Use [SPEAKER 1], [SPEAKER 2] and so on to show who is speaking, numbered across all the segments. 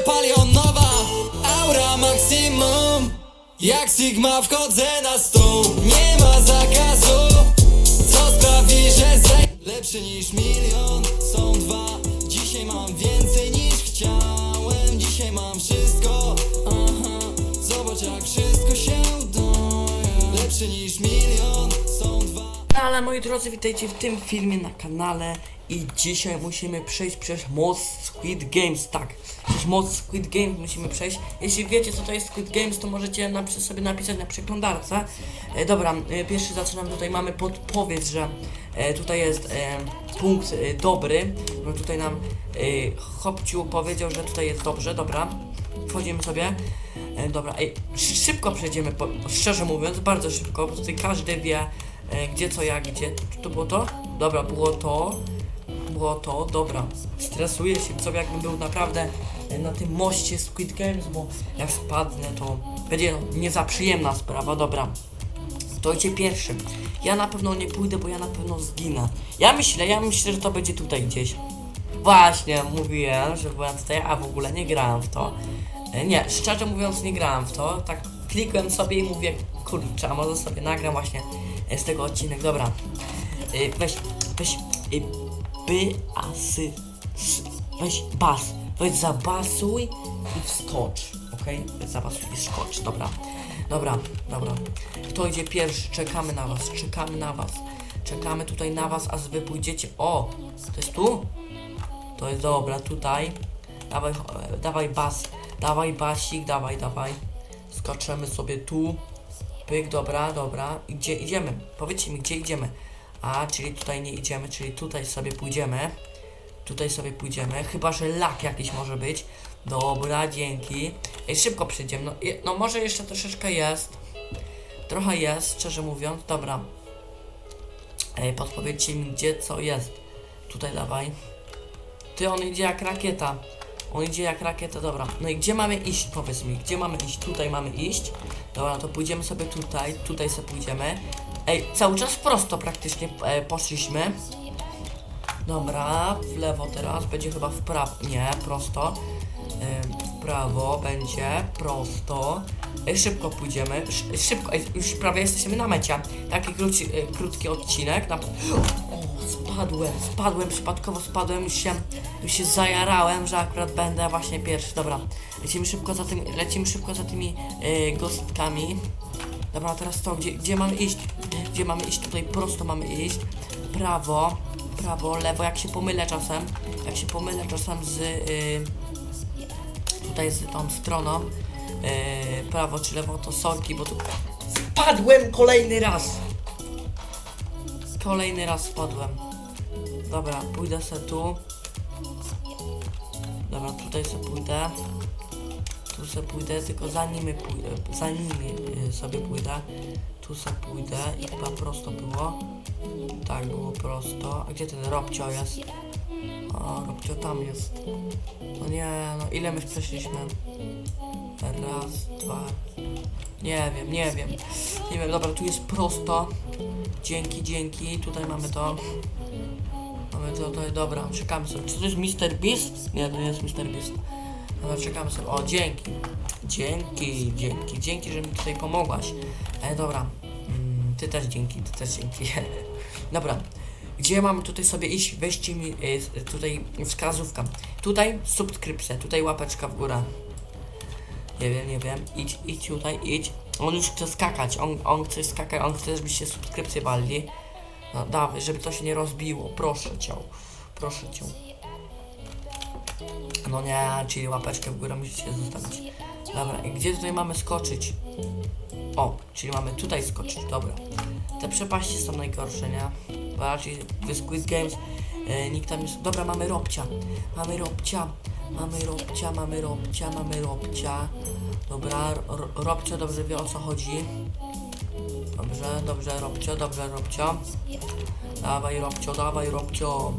[SPEAKER 1] Serio palionowa Aura maksimum. Jak Sigma wchodzę na stół. Nie ma zakazu Co sprawi, że zej Lepszy niż milion Są dwa. Dzisiaj mam więcej niż chciałem. Dzisiaj mam wszystko. Aha. Zobacz jak wszystko się udaje. Lepszy niż milion
[SPEAKER 2] ale moi drodzy, witajcie w tym filmie na kanale i dzisiaj musimy przejść przez moc Squid Games, tak, przez moc Squid Games musimy przejść. Jeśli wiecie co to jest Squid Games, to możecie sobie napisać na przeglądarce. E, dobra, e, pierwszy zaczynam, tutaj mamy podpowiedź, że e, tutaj jest e, punkt e, dobry, no tutaj nam e, Hopciu powiedział, że tutaj jest dobrze, dobra, wchodzimy sobie. E, dobra, ej, szy- szybko przejdziemy, po, szczerze mówiąc, bardzo szybko, bo tutaj każdy wie, e, gdzie co jak, gdzie. Czy to było to? Dobra, było to. Było to, dobra. Stresuję się, co jakbym był naprawdę e, na tym moście Squid Games, bo jak spadnę, to będzie no, nie za przyjemna sprawa, dobra. To idzie pierwszy. Ja na pewno nie pójdę, bo ja na pewno zginę. Ja myślę, ja myślę, że to będzie tutaj gdzieś. Właśnie, mówiłem, że byłem tutaj, a w ogóle nie grałem w to. E, Nie, szczerze mówiąc nie grałem w to. Tak klikłem sobie i mówię, kurczę, a może sobie nagram właśnie z tego odcinek. Dobra. E, Weź, weź, e, by, asy, weź bas. Weź zabasuj i wskocz. Okej? Weź zabasuj i skocz, dobra. Dobra, dobra. Kto idzie pierwszy? Czekamy na was, czekamy na was. Czekamy tutaj na was, aż wy pójdziecie. O! To jest tu? To jest dobra, tutaj. Dawaj, e, dawaj bas, dawaj basik, dawaj, dawaj. Skoczymy sobie tu. Pyk, dobra, dobra. Gdzie idziemy? Powiedzcie mi, gdzie idziemy? A, czyli tutaj nie idziemy, czyli tutaj sobie pójdziemy. Tutaj sobie pójdziemy. Chyba, że lak jakiś może być. Dobra, dzięki. Ej, szybko przyjdziemy. No, je- no może jeszcze troszeczkę jest. Trochę jest, szczerze mówiąc. Dobra. Ej, podpowiedzcie mi, gdzie co jest. Tutaj dawaj. Ty, on idzie jak rakieta. On idzie jak rakieta, dobra. No i gdzie mamy iść, powiedz mi, gdzie mamy iść? Tutaj mamy iść. Dobra, to pójdziemy sobie tutaj, tutaj sobie pójdziemy. Ej, cały czas prosto praktycznie e, poszliśmy. Dobra, w lewo teraz, będzie chyba w prawo, nie, prosto. E, w prawo będzie, prosto. Ej, szybko pójdziemy, Sz, szybko, ej, już prawie jesteśmy na mecie. Taki króci, e, krótki odcinek. Na... Spadłem, spadłem, przypadkowo spadłem, już się, się zajarałem, że akurat będę właśnie pierwszy. Dobra, lecimy szybko za tym, lecimy szybko za tymi e, gostkami. Dobra, teraz to, gdzie, gdzie mamy iść? Gdzie mamy iść? Tutaj prosto mamy iść. Prawo, prawo, lewo, jak się pomylę czasem, jak się pomylę czasem z y, tutaj z tą stroną, y, prawo czy lewo, to sorki, bo tu spadłem kolejny raz. Kolejny raz spadłem. Dobra, pójdę sobie tu. Dobra, tutaj sobie pójdę. Tu sobie pójdę, tylko za nimi pójdę, za nimi y, sobie pójdę. Tu sobie pójdę i chyba prosto było. Tak, było prosto. A gdzie ten Robcio jest? O, Robcio tam jest. No nie, no ile my przeszliśmy? Raz, dwa. Nie wiem, nie wiem. Nie wiem, dobra, tu jest prosto. Dzięki, dzięki. Tutaj mamy to. Mamy to, jest dobra. Czekamy sobie. Czy to jest Mr. Beast? Nie, to nie jest Mr. Beast. Dobra, czekamy sobie. O, dzięki. Dzięki, dzięki, dzięki, że mi tutaj pomogłaś. E, dobra. Mm, ty też dzięki, ty też dzięki. dobra. Gdzie mamy tutaj sobie iść? Weźcie mi y, tutaj wskazówka. Tutaj subskrypcja, tutaj łapeczka w górę. Nie wiem, nie wiem. Idź, idź tutaj, idź. On już chce skakać, on, on chce skakać, on chce, żebyście subskrypcję walili. No dawaj, żeby to się nie rozbiło. Proszę cię. Proszę cię. No nie, czyli łapeczkę w górę musicie zostawić. Dobra, i gdzie tutaj mamy skoczyć? O, czyli mamy tutaj skoczyć, dobra. Te przepaści są najgorsze, nie? Bo raczej w Squid Games e, nikt tam jest... Dobra, mamy Robcia. Mamy Robcia. Mamy Robcia, mamy Robcia, mamy Robcia. Dobra, Ro- Robcio dobrze wie o co chodzi. Dobrze, dobrze, Robcio, dobrze, Robcio. Dawaj, Robcio, dawaj, Robcio.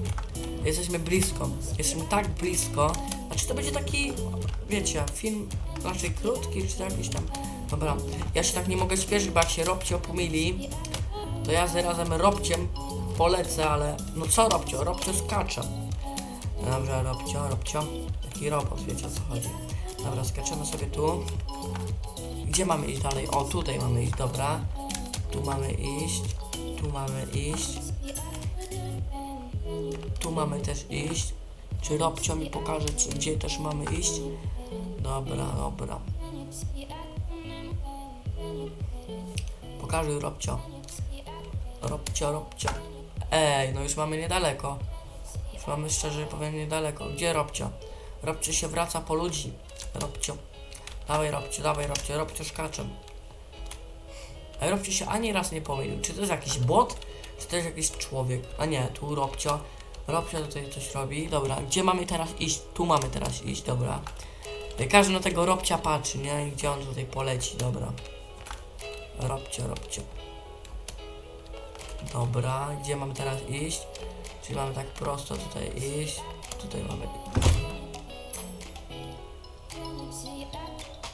[SPEAKER 2] Jesteśmy blisko. Jesteśmy tak blisko. Znaczy to będzie taki, wiecie, film raczej krótki, czy jakiś tam... Dobra, ja się tak nie mogę śpieszyć, bo jak się Robcio pomyli, to ja razem Robciem polecę, ale no co Robcio? Robcio skacze. Dobrze, robcio, robcio. Taki robot, wiecie o co chodzi. Dobra, skaczemy sobie tu. Gdzie mamy iść dalej? O, tutaj mamy iść, dobra. Tu mamy iść. Tu mamy iść. Tu mamy też iść. Czy Robcio mi pokaże, czy, gdzie też mamy iść? Dobra, dobra. Pokażę Robcio. Robcio, Robcio. Ej, no już mamy niedaleko. Już mamy szczerze powiem niedaleko. Gdzie Robcio? Robcio się wraca po ludzi. Robcio. Dawaj Robcio, dawaj Robcio, Robcio szkaczem. Robcio się ani raz nie pomylił. Czy to jest jakiś bot? Czy to jest jakiś człowiek? A nie, tu Robcio. Robcio tutaj coś robi. Dobra, gdzie mamy teraz iść? Tu mamy teraz iść, dobra. Każdy na tego Robcia patrzy, nie? I gdzie on tutaj poleci, dobra. Robcio, Robcio. Dobra, gdzie mamy teraz iść? Czyli mamy tak prosto tutaj iść. Tutaj mamy.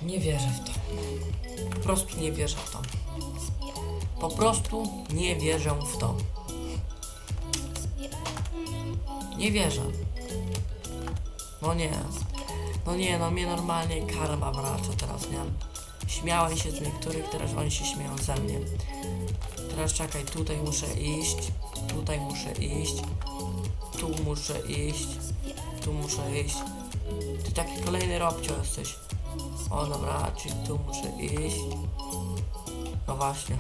[SPEAKER 2] Nie wierzę w to. Po prostu nie wierzę w to. Po prostu nie wierzę w to. Nie wierzę. No nie. No nie, no mnie normalnie karma wraca teraz, nie? Śmiałem się z niektórych, teraz oni się śmieją ze mnie. Teraz czekaj, tutaj muszę iść, tutaj muszę iść, tu muszę iść, tu muszę iść. Ty taki kolejny robcio jesteś. O dobra, czyli tu muszę iść. No właśnie.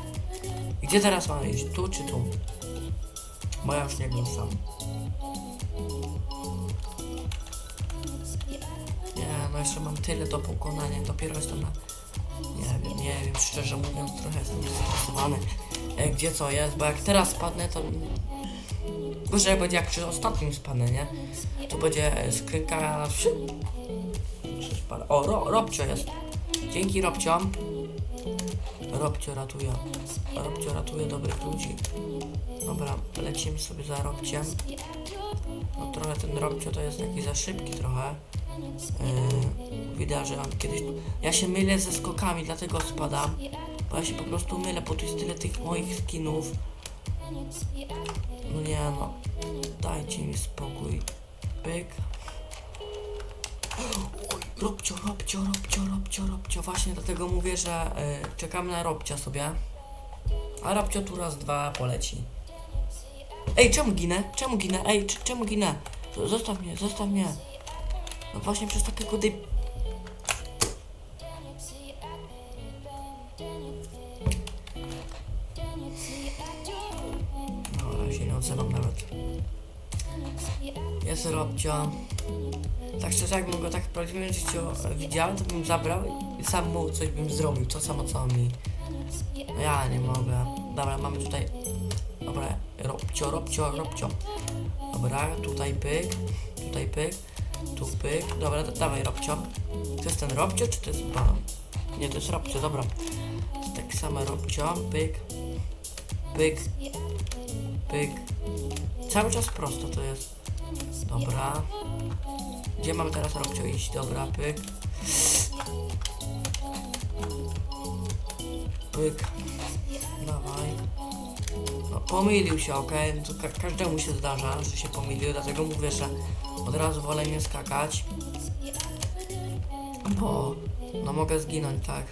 [SPEAKER 2] Gdzie teraz mamy iść? Tu czy tu? Bo ja już nie wiem sam. Nie, no jeszcze mam tyle do pokonania, dopiero jestem na... Nie wiem, nie wiem, szczerze mówiąc trochę jestem zestresowany. E, gdzie co jest, bo jak teraz spadnę to... Gorzej będzie jak przy ostatnim spadnę, nie? Tu będzie e, O, ro, Robcio jest. Dzięki Robcio. Robcio ratuje. Robcio ratuje dobrych ludzi. Dobra, lecimy sobie za Robciem. No trochę ten Robcio to jest taki za szybki trochę. Yy, widać, że on kiedyś... Ja się mylę ze skokami, dlatego spadam. Bo ja się po prostu mylę, bo tu jest tyle tych moich skinów. No nie no. Dajcie mi spokój. Pyk. Robcio, Robcio, Robcio, Robcio, Robcio. Właśnie dlatego mówię, że y, czekamy na Robcia sobie. A Robcio tu raz, dwa poleci. Ej, czemu ginę? Czemu ginę? Ej, czemu ginę? Zostaw mnie, zostaw mnie. No właśnie przez takiego dy... No, się nie odzywam nawet. Jest Robcio. Tak szczerze, jakbym go tak w prawdziwym życiu e, widział, to bym zabrał i sam mu coś bym zrobił. To samo co mi. No ja nie mogę. Dobra, mamy tutaj... Dobra, Robcio, Robcio, Robcio. Dobra, tutaj pyk, tutaj pyk, tu pyk. Dobra, da, dawaj Robcio. To jest ten Robcio, czy to jest ban? Nie, to jest Robcio, dobra. Tak samo Robcio, pyk, pyk, pyk. Cały czas prosto to jest. Dobra. Gdzie mamy teraz Robcio iść? Dobra, pyk. Pyk. Dawaj. No, pomylił się, okej? To ka każdemu się zdarza, że się pomylił, dlatego mówię, że od razu wolę nie skakać. Bo no mogę zginąć, tak.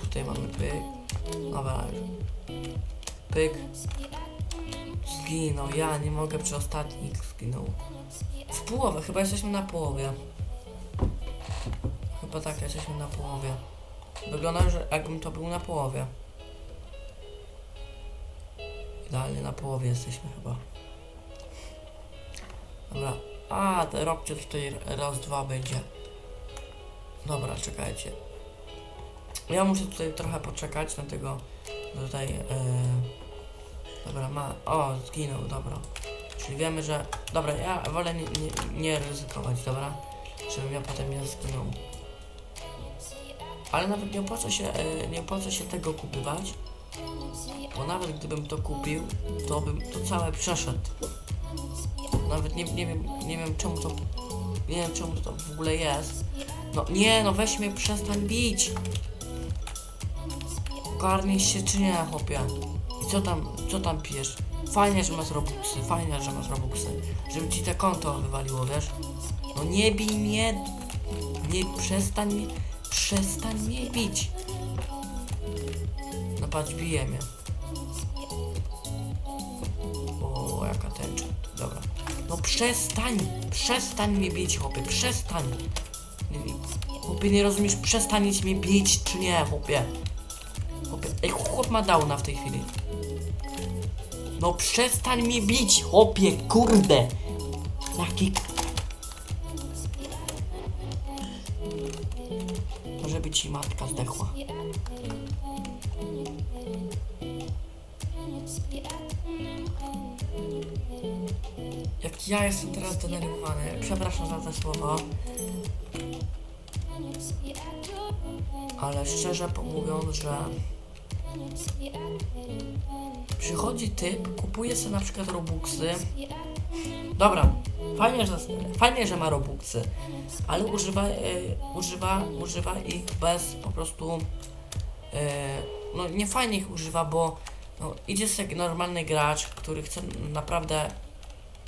[SPEAKER 2] Tutaj mamy pyk. Dobra. Pyk. Zginął, ja nie mogę przy ostatnich zginął. W połowę, chyba jesteśmy na połowie. Chyba tak, jesteśmy na połowie. Wygląda, że jakbym to był na połowie. Idealnie na połowie jesteśmy chyba. Dobra. A, te robcie tutaj raz, dwa będzie. Dobra, czekajcie. Ja muszę tutaj trochę poczekać na tego tutaj. E... Dobra, ma. O, zginął, dobra. Czyli wiemy, że. Dobra, ja wolę nie, nie, nie ryzykować, dobra? Żebym ja potem nie zginął. Ale nawet nie opłaca się, e, nie opłaca się tego kupywać. Bo nawet gdybym to kupił, to bym to całe przeszedł. Nawet nie, nie wiem, nie wiem czemu to. Nie wiem czemu to w ogóle jest. No nie, no weź mnie przestań bić. Ogarnij się czy nie, chłopie. Co tam, co tam pijesz? Fajnie, że masz robuxy, fajnie, że masz robuxy. Żeby ci te konto wywaliło, wiesz? No nie bij mnie, nie, przestań przestań mnie bić. No patrz, bije mnie. O, jaka tęcza, dobra. No przestań, przestań mnie bić, chłopie, przestań. Chłopie, nie rozumiesz, przestaniesz mnie bić, czy nie, chłopie? Chłopie, ej, chłop ma downa w tej chwili. No przestań mnie bić, chłopie, kurde. Jaki... Może być ci matka zdechła. Jak ja jestem teraz zdenerwowany, przepraszam za te słowa. Ale szczerze mówiąc, że przychodzi typ, kupuje sobie na przykład robuxy. Dobra, fajnie, że, fajnie, że ma robuxy, ale używa, e, używa, używa ich bez po prostu. E, no nie fajnie ich używa, bo no, idzie sobie normalny gracz, który chce naprawdę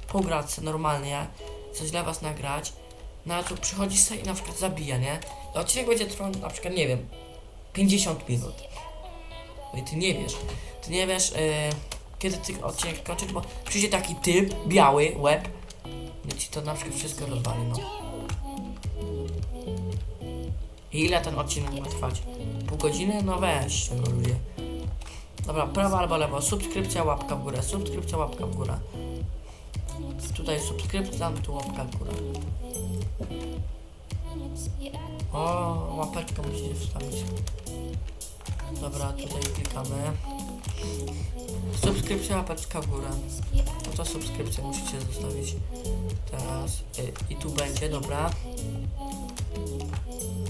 [SPEAKER 2] pograć sobie normalnie, coś dla was nagrać, no a tu przychodzi sobie i na przykład zabija, nie? I odcinek będzie trwał na przykład, nie wiem, 50 minut. No i ty nie wiesz, ty nie wiesz, e, kiedy ty odcinek kończysz, bo przyjdzie taki typ, biały, łeb, i ci to na przykład wszystko rozwali, no. I ile ten odcinek ma trwać? Pół godziny? No weź tego ludzie. Dobra, prawo albo lewo, subskrypcja, łapka w górę, subskrypcja, łapka w górę. Tutaj subskrypcja, tu łapka w górę. O, łapeczkę musicie wstawić. Dobra, tutaj klikamy. Subskrypcja, łapeczka w górę. No to subskrypcję musicie zostawić. Teraz y, i tu będzie, dobra.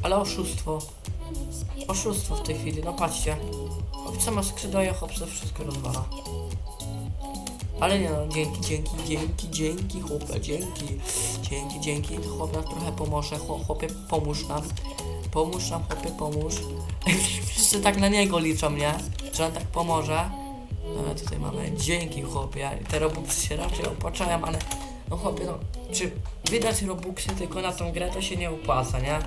[SPEAKER 2] Ale oszustwo. Oszustwo w tej chwili, no patrzcie. Chłopca ma skrzydła, chłopca wszystko rozwala. Ale nie no, dzięki, dzięki, dzięki, dzięki, chłopie, dzięki, dzięki, dzięki, chłop nam trochę pomoże, chłop, chłopie, pomóż nam, pomóż nam, chłopie, pomóż. Wszyscy tak na niego liczą, nie? Że on tak pomoże. No ale tutaj mamy, dzięki, chłopie, te robuxy się raczej opłacają, ale no chłopie, no, czy wydać robuxy tylko na tą grę, to się nie opłaca, nie?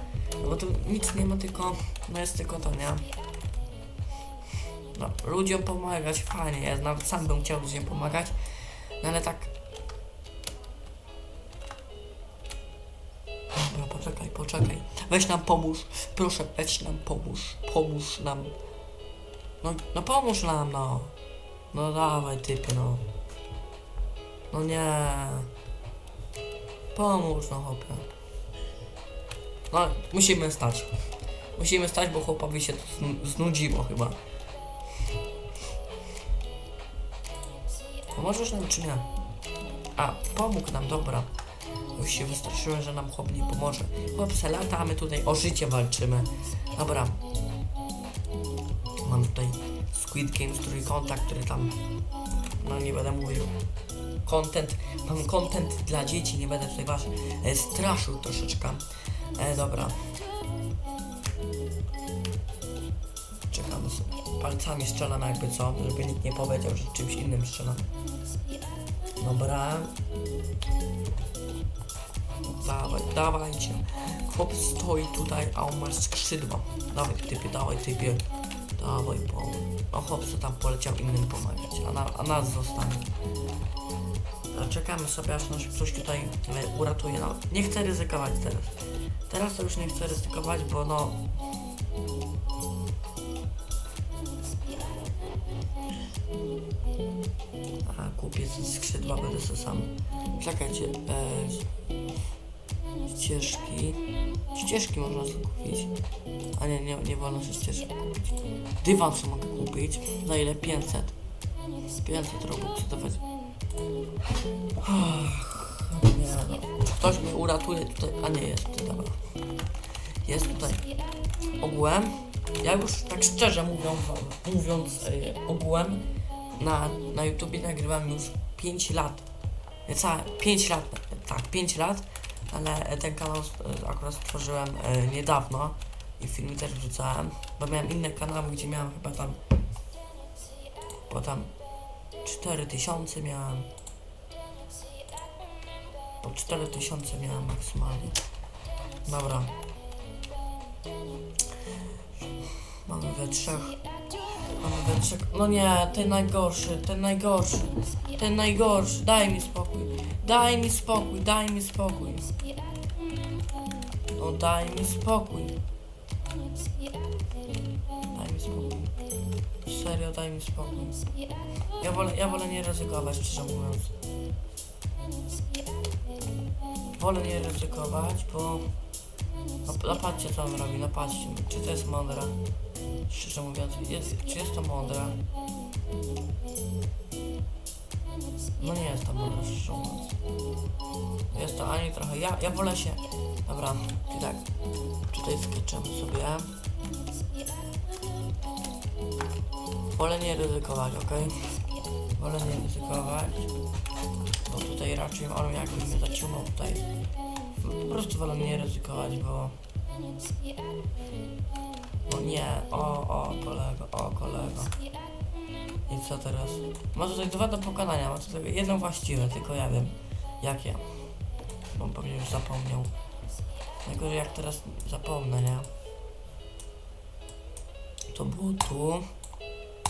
[SPEAKER 2] No bo tu nic nie ma, tylko, no jest tylko to, nie? No, ludziom pomagać fajnie jest, nawet sam bym chciał ludziom pomagać, no ale tak. Dobra, poczekaj, poczekaj. Weź nam pomóż, proszę, weź nam pomóż, pomóż nam. No, no pomóż nam, no. No dawaj, typie, no. No nie. Pomóż, no chłopie. No, musimy stać. Musimy stać, bo chłopowi się to znu- znudziło chyba. Pomożesz nam czy nie? A, pomógł nam, dobra. Się wystraszyłem, że nam chłop nie pomoże. Chłopce lata, a my tutaj o życie walczymy. Dobra. Mam tutaj Squid Games trójkąta, który tam... No nie będę mówił. Content, mam content dla dzieci, nie będę tutaj was e, straszył troszeczkę. E, dobra. Czekamy sobie. Palcami strzelam jakby co, żeby nikt nie powiedział, że czymś innym strzelam. Dobra. Dawaj, dawajcie. Chłop stoi tutaj, a on ma skrzydła. Dawaj typie, dawaj typie. Dawaj, bo... No chłopcy tam poleciał innym pomagać, a, na, a nas zostanie. Czekamy sobie, aż nas coś tutaj e, uratuje. No, nie chcę ryzykować teraz. Teraz to już nie chcę ryzykować, bo no... Te skrzydła, będę sobie sam... Czekajcie, e, ścieżki... Ścieżki można sobie kupić. A nie, nie, nie wolno sobie ścieżek kupić. Dywan co mogę kupić. Za ile? 500. 500 robux dawać. Nie no. Czy ktoś mnie uratuje tutaj? A nie, jest tutaj, dobra. Jest tutaj. Ogółem. Ja już tak szczerze mówiąc, mówiąc e, ogółem, na, na YouTubie nagrywam już 5 lat. Niecałe 5 lat, tak, 5 lat, ale ten kanał akurat stworzyłem e, niedawno i filmy też wrzucałem, bo miałem inne kanały, gdzie miałem chyba tam bo tam 4000 miałem. Po 4000 miałem maksymalnie. Dobra. Mamy we trzech. We trzech. No nie, ten najgorszy, ten najgorszy. Ten najgorszy. Daj mi spokój. Daj mi spokój, daj mi spokój. No daj mi spokój. Daj mi spokój. Serio, daj mi spokój. Ja wolę, ja wolę nie ryzykować, szczerze mówiąc. Wolę nie ryzykować, bo... No, no patrzcie co on robi, no patrzcie, czy to jest mądre? Szczerze mówiąc, jest, czy jest to mądre? No nie jest to mądre, szczerze mówiąc. Jest to ani trochę, ja, ja wolę się... Dobra, i tak, tutaj skaczemy sobie. Wolę nie ryzykować, ok? Wolę nie ryzykować, bo tutaj raczej on jakby mnie zaciumał tutaj. Po prostu wolę nie ryzykować, bo... No nie, o, o kolego, o kolego. I co teraz? Ma tutaj dwa do pokonania, ma tutaj jedno właściwe, tylko ja wiem jakie. Bo pewnie już zapomniał. Najgorzej jak teraz zapomnę, nie? To było tu,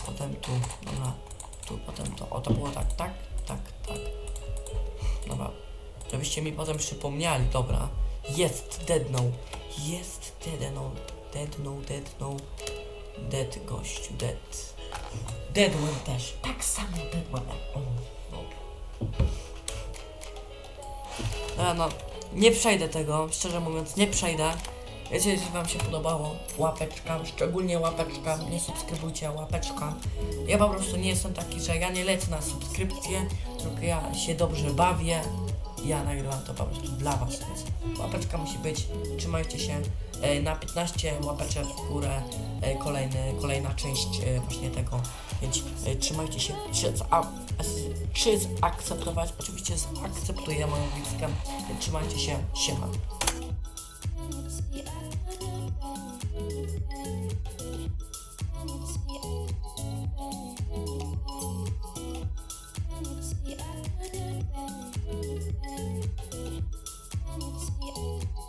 [SPEAKER 2] potem tu, dobra, tu, potem to, o to było tak, tak, tak, tak. Dobra, żebyście mi potem przypomnieli, dobra. Jest deadną, jest deadną, deadną, deadną, dead gościu, dead. Deadłem też, tak samo deadłem. O, no. No, nie przejdę tego, szczerze mówiąc, nie przejdę. Wiecie, jeśli wam się podobało, łapeczka, szczególnie łapeczka, nie subskrybujcie, łapeczka. Ja po prostu nie jestem taki, że ja nie lecę na subskrypcję, tylko ja się dobrze bawię ja nagrywam to po prostu dla was, więc łapeczka musi być, trzymajcie się, e, na 15 łapeczek w górę, e, kolejny, kolejna część e, właśnie tego, więc e, trzymajcie się, czy, a, czy zaakceptować, oczywiście zaakceptuję moją widzkę, e, trzymajcie się, siema.
[SPEAKER 3] Yeah. Can you see? Can you see?